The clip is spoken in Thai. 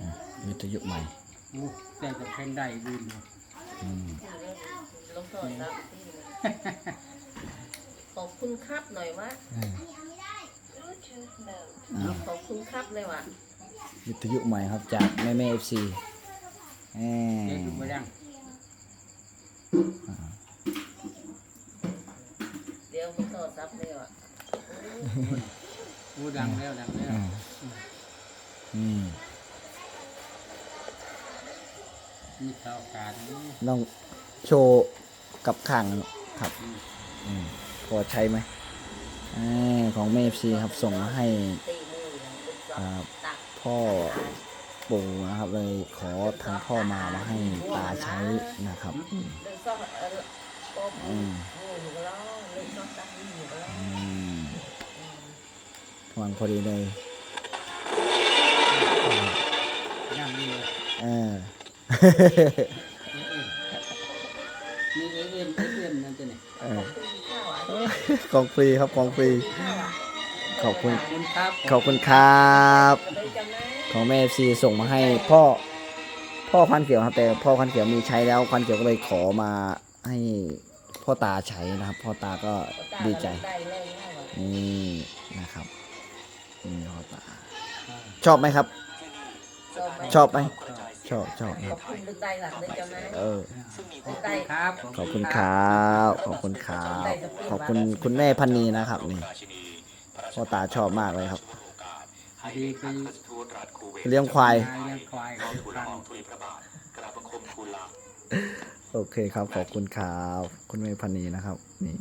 อะวิทยุใหม่โอ้แต่กับเพลงได้ดีเลยอืมลงโทษครับขอบคุณครับหน่อยวะอ่าขอบคุณครับเลยว่ะวิทยุใหม่ครับจากแม่แม่เอฟซีแหเด็กมมาดังเดี๋ยวคุณโทษครับเลยว่ะโอ้ดังแล้วดังแล้ว อ่าอืมมีข่าวการนี่ลองโชว์กับข้างครับอืมพอใช้ไหมอ่าของแม่เอฟซีครับส่งมาให้ตีมืออย่างเป็นสออ่างตักพ่อปู่นะครับ เลยขอทางพ่อมามาให้ตาใช้นะครับอืมเรื่องซอกเออโอ้โหอืมอยู่ก็ร้องเรื่องซอกตักนี่อยู่ก็ร้องอืมวางพอดีเลย ดังนี่เออนี่เอ็นเอ็นเอ็นนั่นจะไหนเออคือของฟรีครับของฟรีขอบคุณขอบคุณครับขอบคุณครับ ของแม่ซีส่งมาให้พ่อ พ่อพันเขียวครับ แต่พ่อพันเขียวมีใช้แล้วพันเขียวก็เลยขอมาให้พ่อตาใช้นะครับ พ่อตาก็ดีใจอะนี่นะครับนี่พ่อตา ชอบไหมครับ ชอบไหมชอบชอบขอบคุณลึกได้หลังเลยจำได้เออขอบคุณครับขอบคุณครับขอบคุณครับขอบคุณคุณแม่พันนีนะครับนี่พ่อตาชอบมากเลยครับพอดีไปเลี้ยงควายเลี้ยงควายของฟังโอเคครับขอบคุณครับคุณแม่พันนีนะครับนี่